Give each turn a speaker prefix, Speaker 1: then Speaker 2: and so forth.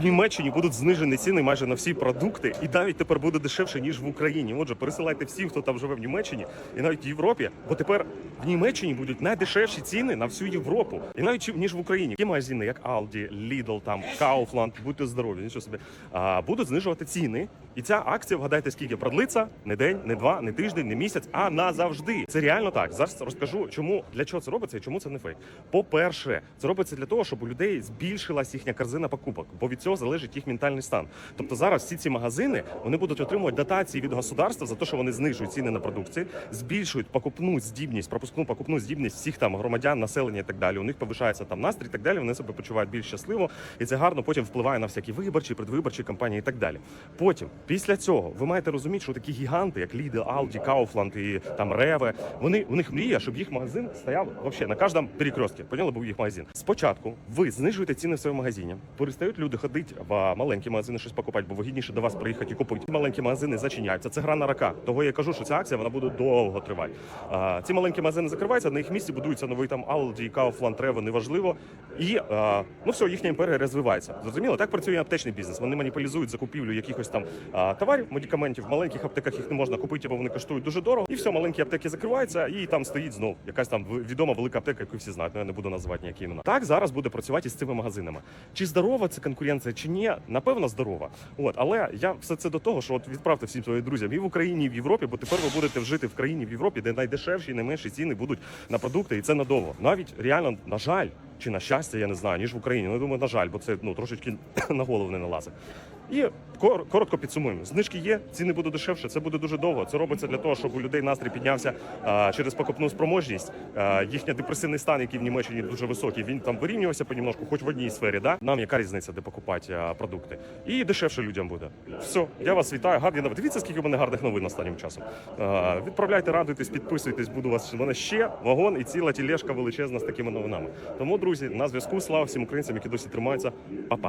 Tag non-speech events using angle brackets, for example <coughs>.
Speaker 1: в Німеччині будуть знижені ціни майже на всі продукти, і навіть тепер буде дешевше ніж в Україні. Отже, пересилайте всім, хто там живе в Німеччині, і навіть в Європі, бо тепер в Німеччині будуть найдешевші ціни на всю Європу, і навіть ніж в Україні. Є магазини, як Aldi, Lidl, там Kaufland, будьте здорові, нічого собі а, будуть знижувати ціни. І ця акція, вгадайте, скільки продлиться не день, не два, не тиждень, не місяць, а назавжди. Це реально так. Зараз розкажу, чому для чого це робиться і чому це не фейк. По-перше, це робиться для того, щоб у людей збільшилась їхня корзина покупок, бо від цього залежить їх ментальний стан. Тобто зараз всі ці магазини вони будуть отримувати дотації від государства за те, що вони знижують ціни на продукцію, збільшують покупну здібність, пропускну покупну здібність всіх там громадян, населення і так далі. У них повишається там настрій, і так далі. Вони себе почувають більш щасливо, і це гарно потім впливає на всякі виборчі, предвиборчі кампанії і так далі. Потім, після цього, ви маєте розуміти, що такі гіганти, як Lidl, Aldi, Kaufland і там Реве, вони у них мрія, щоб їх магазин стояв вообще на кожному перекрестці. Поняли, був їх магазин. Спочатку ви знижуєте ціни в своєму магазині. Перестають люди ходити в маленькі магазини щось покупати, бо вигідніше до вас приїхати і купити. Маленькі магазини зачиняються. Це гра на рака. Того я кажу, що ця акція вона буде довго тривати. Ці маленькі магазини закриваються, на їх місці будується новий там Aldi, Kaufland, Rewe, неважливо. І ну все, їхня імперія розвивається. Зрозуміло, так працює аптечний бізнес. Вони маніпулізують закупівлю якихось там товарів, медикаментів. В маленьких аптеках їх не можна купити, бо вони коштують дуже дорого. І все, маленькі аптеки закриваються, і там стоїть знов якась там відома велика аптека, яку всі знають. Ну я не буду називати ніякі імена. Так зараз буде працювати із цими магазинами. Чи здорова це конкуренція, чи ні? Напевно, здорова. От, але я все це до того, що от відправте всім своїм друзям і в Україні, і в Європі, бо тепер ви будете жити в країні в Європі, де найдешевші і найменші ціни будуть на продукти, і це надовго. Навіть реально, на жаль, чи на щастя, я не знаю, ніж в Україні. Ну я думаю, на жаль, бо це ну трошечки <coughs> на голову не налазить. І коротко підсумуємо. Знижки є, ціни будуть дешевше. Це буде дуже довго. Це робиться для того, щоб у людей настрій піднявся а, через покупну спроможність. А, їхній депресивний стан, який в Німеччині дуже високий, він там вирівнювався понемножку, хоч в одній сфері. Да? Нам яка різниця, де покупати а, продукти. І дешевше людям буде. Все, я вас вітаю. Гарні новини. Дивіться, скільки в мене гарних новин останнім часом. А, відправляйте, радуйтесь, підписуйтесь. Буду вас. У мене ще вагон і ціла тілешка величезна з такими новинами. Тому, друзі, на зв'язку. Слава всім українцям, які досі тримаються. Па-па.